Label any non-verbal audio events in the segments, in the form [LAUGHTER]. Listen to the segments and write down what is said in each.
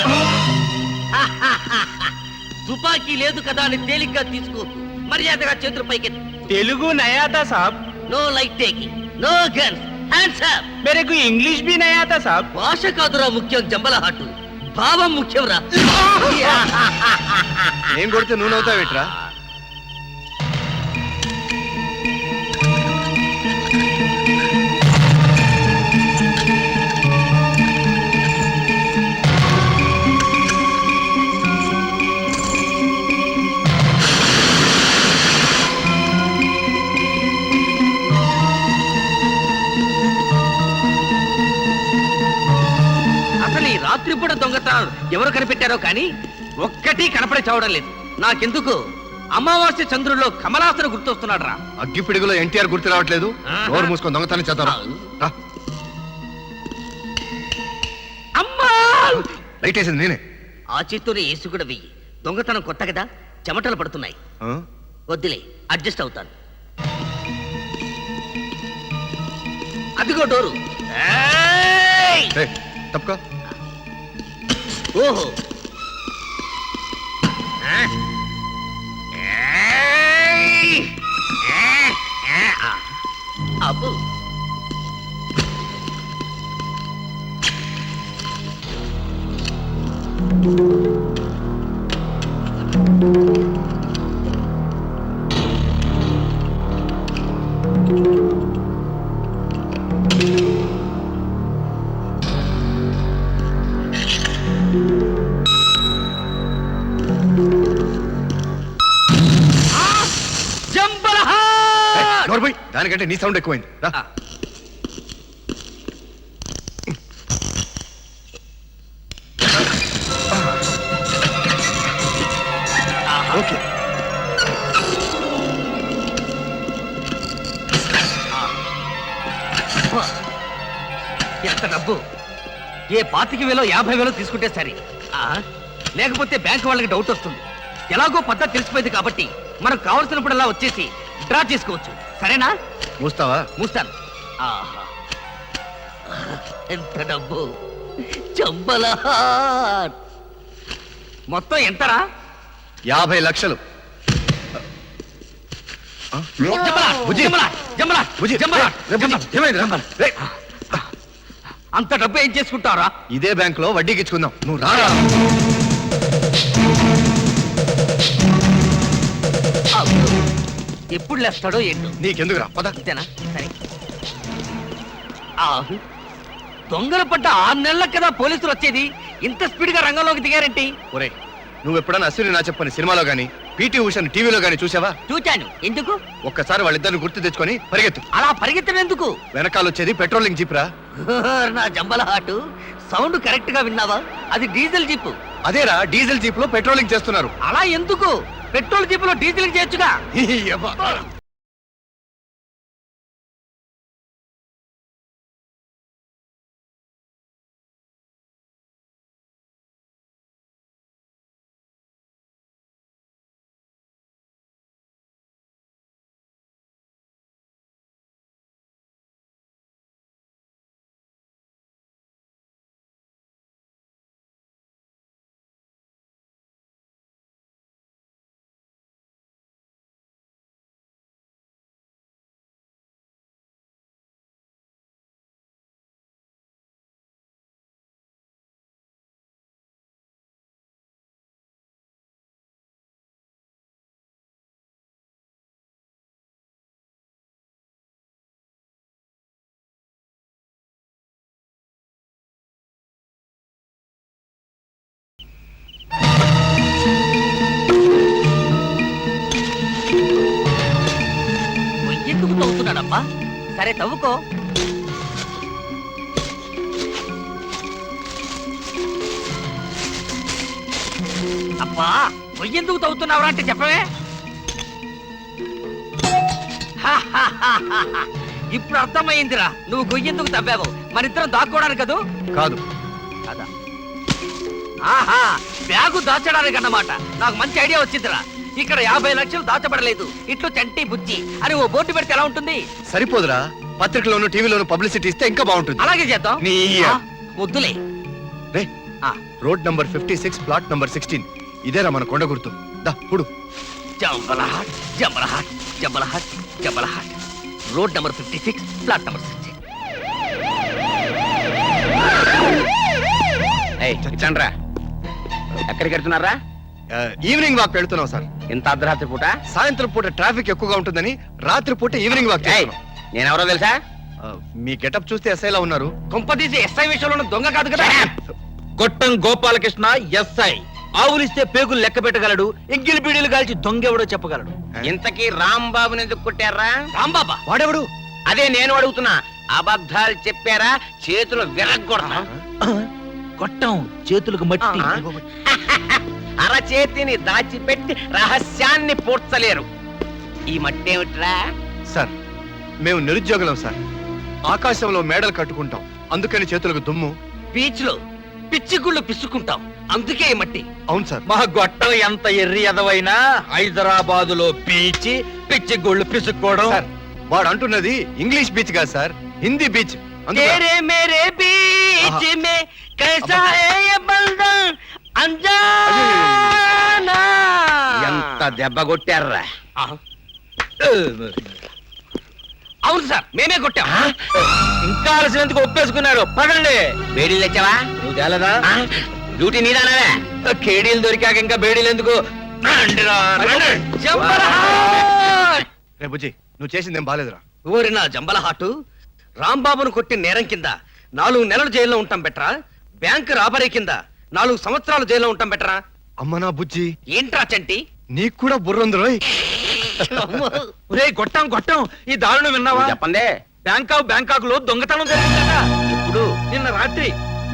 [LAUGHS] తుపాకీ లేదు కదా అని తేలిగ్గా తీసుకో. మర్యాదగా చేతులు పైకి తెలుగు నయాతా సాబ్. No light taking no guns hands up మేరకు ఇంగ్లీష్ బి నయాతా సాబ్. భాష కాదురా ముఖ్యం జంబల హాటు భావం ముఖ్యం రా నేను [LAUGHS] కొడితే నువ్వు నవ్వుతావేట్రా దొంగతనాలు ఎవరు కనిపెట్టారో కానీ ఒక్కటి కనపడి చావడం లేదు. నాకెందుకు? అమావాస్య చంద్రుల్లో కమలాసన గుర్తొస్తున్నాడు రా అగ్గి పిడుగులో ఎన్టీఆర్ గుర్తు రావట్లేదు. నోరు మూసుకొని దొంగతనం చేద్దాం రా. అమ్మా! లైట్ వేసింది నేనే. ఆ చేత్తోనే ఏసు కూడా వెయ్యి. దొంగతనం కొత్త కదా చెమటలు పడుతున్నాయి? వద్దులే అడ్జస్ట్ అవుతాను. అదిగో డోరు. తప్పుకో. ఓహో ఆ? ఏయ్! ఏ, దానికంటే నీ సౌండ్ ఎక్కువైంది. రా. ఓకే! ఎంత డబ్బు ఏ పాతిక వేలో యాభై వేలో తీసుకుంటే సరే. ఆ, లేకపోతే బ్యాంక్ వాళ్ళకి డౌట్ వస్తుంది. ఎలాగో పద్ధతి తెలిసిపోయింది కాబట్టి మనకు కావలసినప్పుడల్లా వచ్చేసి డ్రా చేసుకోవచ్చు. సరేనా? మూస్తావా? మూస్తాను. ఆహా. ఎంత డబ్బు? చంబలహార్ మొత్తం ఎంతరా? యాభై లక్షలు. అంత డబ్బు ఏం చేసుకుంటారా ఇదే బ్యాంక్లో వడ్డీకి ఇచ్చుకుందాం. నువ్వు రా ఎప్పుడు లేస్తాడో ఏంటో. నీకెందుకు రా పద. అంతేనా? సరే. ఆ, దొంగలు పడ్డ ఆరు నెలలకు కదా పోలీసులు వచ్చేది ఇంత స్పీడ్గా రంగంలోకి దిగారేంటి? ఒరే నువ్వు ఎప్పుడన్నా అశ్విని నా చెప్పని సినిమాలో గానీ పీటీ ఉషని టీవీలో గానీ చూసావా? చూచాను. ఎందుకు? ఒక్కసారి వాళ్ళిద్దరిని గుర్తు తెచ్చుకొని పరిగెత్తు. అలా పరిగెత్తడం ఎందుకు వెనకాల వచ్చేది పెట్రోలింగ్ జీప్ రా నా జంబల హాటు. సౌండ్ కరెక్ట్గా విన్నావా? అది డీజిల్ జీప్. అదేరా డీజిల్ జీప్లో పెట్రోలింగ్ చేస్తున్నారు. అలా ఎందుకు? పెట్రోల్ జీపులో డీజిల్ చేయొచ్చుగా. తవ్వుతున్నాడమ్మా సరే తవ్వుకో. అబ్బా పొయ్యెందుకు తవ్వుతున్నావురా అంటే చెప్పవే. ఇప్పుడు అర్థమైందిరా నువ్వు గొయ్యెందుకు తవ్వావు? మన ఇద్దరం దాక్కోవడానికి కదూ? కాదు. కదా. ఆహా బ్యాగు దాచడానికి అన్నమాట. నాకు మంచి ఐడియా వచ్చిందిరా. ఇక్కడ యాభై లక్షలు దాచబడలేదు. ఇట్లు చంటి బుజ్జి అని ఓ బోర్డు పెడితే ఎలా ఉంటుంది? సరిపోదురా. పత్రికలోను టీవీలోను పబ్లిసిటీ ఇస్తే ఇంకా బాగుంటుంది. అలాగే చేద్దాం. నీ- ఆ, వద్దులే. రే ఆ, road number fifty six plot number sixteen. ఇదేరా మన కొండ గుర్తు. దా పుడు జంబలహాట్ జంబలహాట్ జంబలహాట్ జంబలహాట్. Road number fifty six flat number six ఇచ్చండ్రా ఎక్కడికి వెళ్తున్నారా? ఈవినింగ్ వాక్ వెళ్తున్నాం సార్. ఇంత అర్ధరాత్రి పూట? సాయంత్రం పూట ట్రాఫిక్ ఎక్కువగా ఉంటుందని రాత్రి పూట ఈవినింగ్ వాక్ చేస్తున్నాం. నేనెవరో తెలుసా? మీ గెటప్ చూస్తే ఎస్ఐలా ఉన్నారు. కొంపదీసి ఎస్ఐ విషయంలో దొంగ కాదు కదా? గొట్టం గోపాలకృష్ణ ఎస్ఐ ఆవులిస్తే పేగులు లెక్క పెట్టగలడు ఎంగిలి బీడీలు కాల్చి దొంగెవడో చెప్పగలడు. ఇంతకీ రాంబాబుని ఎందుకు కొట్టారా? రాంబాబా? వాడెవడు? అదే నేను అడుగుతున్నా. అబద్ధాలు చెప్పారా? చేతులు విరగ్గొడతా. గొట్టం చేతులకు మట్టి. [LAUGHS] అరచేతిని దాచిపెట్టి రహస్యాన్ని పూడ్చలేరు ఈ మట్టి ఏమిట్రా సార్ మేము నిరుద్యోగులం సార్ ఆకాశంలో మేడలు కట్టుకుంటాం అందుకని చేతులకు దుమ్ము బీచ్ లో పిచ్చి గుళ్ళు పిచ్చుకుంటాం అందుకే ఈ మట్టి అవును సార్ మా గొట్టం ఎంత ఎర్రి ఎదవైనా హైదరాబాదు లో పీచి పిచ్చి గుళ్ళు పిసుక్కోవడం సార్ వాడు అంటున్నది ఇంగ్లీష్ బీచ్ కాదు సార్ హిందీ బీచ్ అందుకు- तेरे मेरे बीच आहा। में कैसा है ये बंधन अनजाना ఎంత దెబ్బ కొట్టారా? ఆహా. అవును సార్ మేమే కొట్టాం. ఇంకా అలసినందుకు ఒప్పేసుకున్నారు. పదండి. వేడిలు తెచ్చావా? నువ్వు తేలదా? డ్యూటీ నీదానవే? కేడీలు దొరికాక ఇంకా బేడీలు ఎందుకు? రండిరా, రండి. జంబలహాట్! రే బుజ్జి నువ్వు చేసిందేం బాలేదురా. ఓరి నా జంబలహాటు. రాంబాబును కొట్టిన నేరం కింద నాలుగు నెలలు జైల్లో ఉంటాం బెట్రా. బ్యాంక్ రాబరీ కింద. నాలుగు సంవత్సరాలు జైల్లో ఉంటాం బెట్రా? అమ్మ నా బుజ్జి. ఏంట్రా చంటి? నీకు కూడా బుర్రందురోయ్ ఒరేయ్ గొట్టం గొట్టం. ఈ దారుణం విన్నావా? చెప్పండి. బ్యాంకాక్ బ్యాంకాక్లో దొంగతనం జరిగిందట. ఇప్పుడు నిన్న రాత్రి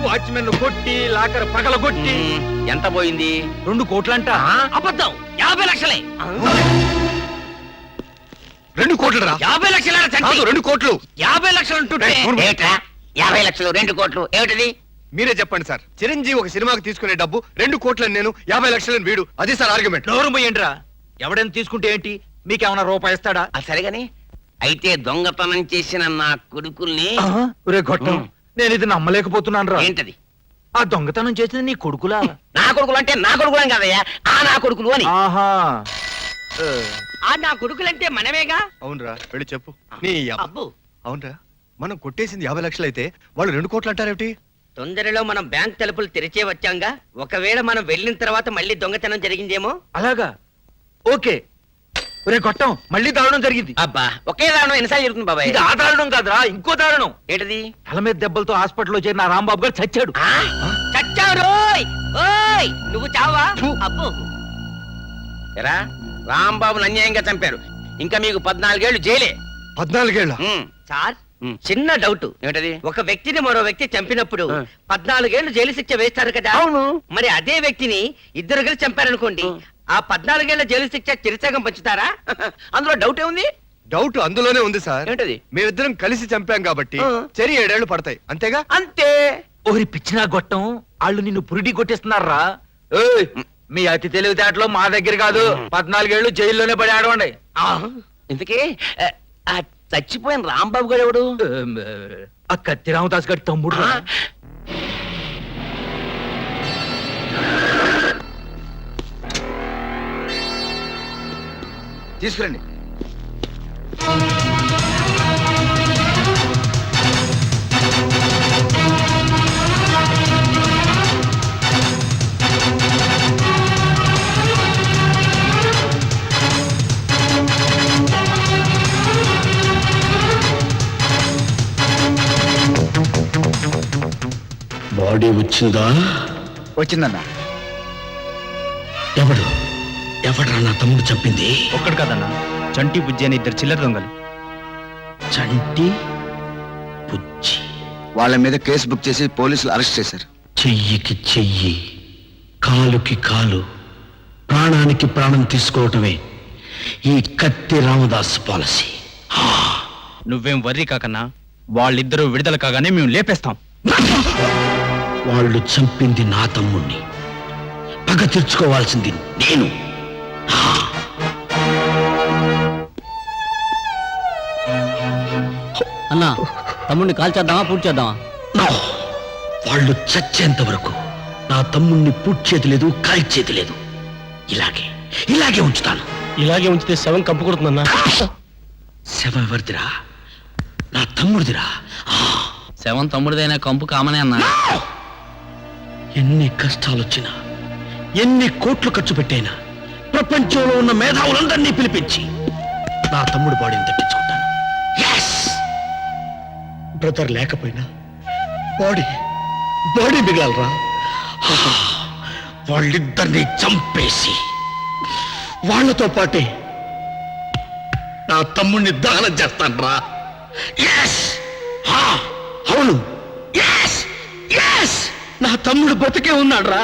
వాచ్మెన్ కొట్టి లాకర్ పగల కొట్టి. ఎంత పోయింది? రెండు కోట్లంట. అబద్ధం. యాభై లక్షలే. రెండు కోట్లు రా యాభై లక్షల రెండు కోట్లు. యాభై లక్షలు యాభై లక్షలు రెండు కోట్లు. ఏమిటిది? మీరే చెప్పండి సార్. చిరంజీవి ఒక సినిమాకి తీసుకునే డబ్బు రెండు కోట్లని నేను యాభై లక్షలని వీడు. అది సార్ ఆర్గ్యుమెంట్ నోరు పోయండిరా ఎవడైనా తీసుకుంటే ఏంటి? మీకేమన్నా రూపాయి ఇస్తాడా? అది సరిగాని అయితే దొంగతనం చేసిన నా కొడుకుల్ని ఒరే గొట్టం. నేను ఇది నమ్మలేకపోతున్నాను రా ఏంటది? ఆ దొంగతనం చేసిన నీ కొడుకులా? నా కొడుకులు అంటే నా కొడుకులు అని కదయ్యా? ఆ నా కొడుకులు అని. ఆహా. ఆ నా కొడుకులంటే మనమేగా? అవునరా వెళ్ళి చెప్పు. నీ అబ్బ. అబ్బు. అవునరా మనం కొట్టేసింది యాభై లక్షలు అయితే వాళ్ళు రెండు కోట్లు అంటారేమిటి? తొందరలో మనం బ్యాంక్ తలుపులు తెరిచే వచ్చాంగా? ఒకవేళ మనం వెళ్ళిన తర్వాత మళ్ళీ దొంగతనం జరిగిందేమో? అలాగా? ఓకే. ఒరే గొట్టం. మళ్ళీ దారుణం జరిగింది. అబ్బా ఒకే దారుణం ఎన్నిసార్లు జరుగుతుంది బాబాయ్? ఇది ఆ దారుణం కాదురా ఇంకో దారుణం. ఏంటది? తల మీద దెబ్బలతో హాస్పిటల్లో చేరిన ఆ రాంబాబు గారు చచ్చాడు. ఆ? చచ్చావు రోయ్! ఓయ్! నువ్వు చావా? అబ్బు. ఎరా రాంబాబుని అన్యాయంగా చంపారు. ఇంకా మీకు పద్నాలుగేళ్ళు జైలే. పద్నాలుగేళ్ళ ఉమ్, సార్. చిన్న డౌట్. ఏమిటది? ఒక వ్యక్తిని మరో వ్యక్తి చంపినప్పుడు. పద్నాలుగేళ్ళు జైలు శిక్ష వేస్తారు కదా? అవును. మరి అదే వ్యక్తిని ఇద్దరు కలిసి చంపారనుకోండి ఆ. ఆ పద్నాలుగేళ్ళ జైలు శిక్ష చిరసగం పంచుతారా? [LAUGHS] అందులో డౌట్ ఏముంది? డౌట్ అందులోనే ఉంది సార్. ఏంటది మేమిద్దరం కలిసి చంపాం కాబట్టి. చెరి ఏడేళ్ళు పడతాయి. అంతేగా? అంతే. ఓరి పిచ్చినా గొట్టం వాళ్ళు నిన్ను పురిటి కొట్టిస్తున్నారా? ఏయ్, మీ అతి తెలివితేటలో మా దగ్గర కాదు. పద్నాలుగేళ్ళు జైల్లోనే పడి ఆడవండి. ఇంతకీ చచ్చిపోయిన రాంబాబు గారు ఎవడు ఆ కత్తి రామదాస్ గారి తమ్ముడు రా. తీసుకురండి. బాడీ వచ్చిందా? వచ్చిందన్నా. ఎవడు? ఎవడ్రా నా తమ్ముడు చంపింది? ఒక్కడు కదన్నా. చంటి బుజ్జి అని ఇద్దరు చిల్లర దొంగలు. చంటి పుచ్చి వాళ్ళ మీద కేసు బుక్ చేసి పోలీసులు అరెస్ట్ చేశారు. చెయ్యికి చెయ్యి కాలుకి కాలు ప్రాణానికి ప్రాణం తీసుకోవటమే ఈ కత్తి రామదాస్ పాలసీ. నువ్వేం వర్రీ కాకన్నా వాళ్ళిద్దరూ విడుదల కాగానే మేము లేపేస్తాం. వాళ్ళు చంపింది నా తమ్ముణ్ణి. పగ తీర్చుకోవాల్సింది నేను. అన్నా తమ్ముడిని కాల్ చేద్దామా పూర్తి చేద్దామా? నో. వాళ్ళు చచ్చేంత వరకు నా తమ్ముణ్ణి పూడ్చేది లేదు కాల్చేది లేదు. ఇలాగే ఇలాగే ఉంచుతాను. ఇలాగే ఉంచితే శవం కంపు కొడుతుందన్నా. శవం ఎవరిదిరా నా తమ్ముడిదిరా? శవం తమ్ముడిదైనా కంపు కామనే అన్నా. ఎన్ని కష్టాలొచ్చినా ఎన్ని కోట్లు ఖర్చు పెట్టైనా ప్రపంచంలో ఉన్న మేధావులందరినీ పిలిపించి నా తమ్ముడు బాడీని తప్పించుకుంటాను. బ్రదర్ లేకపోయినా బాడీ బాడీ మిగలరా వాళ్ళిద్దరినీ చంపేసి వాళ్ళతో పాటే నా తమ్ముడిని దహనం చేస్తాను రా అవును. నా తమ్ముడు బతికే ఉన్నాడు రా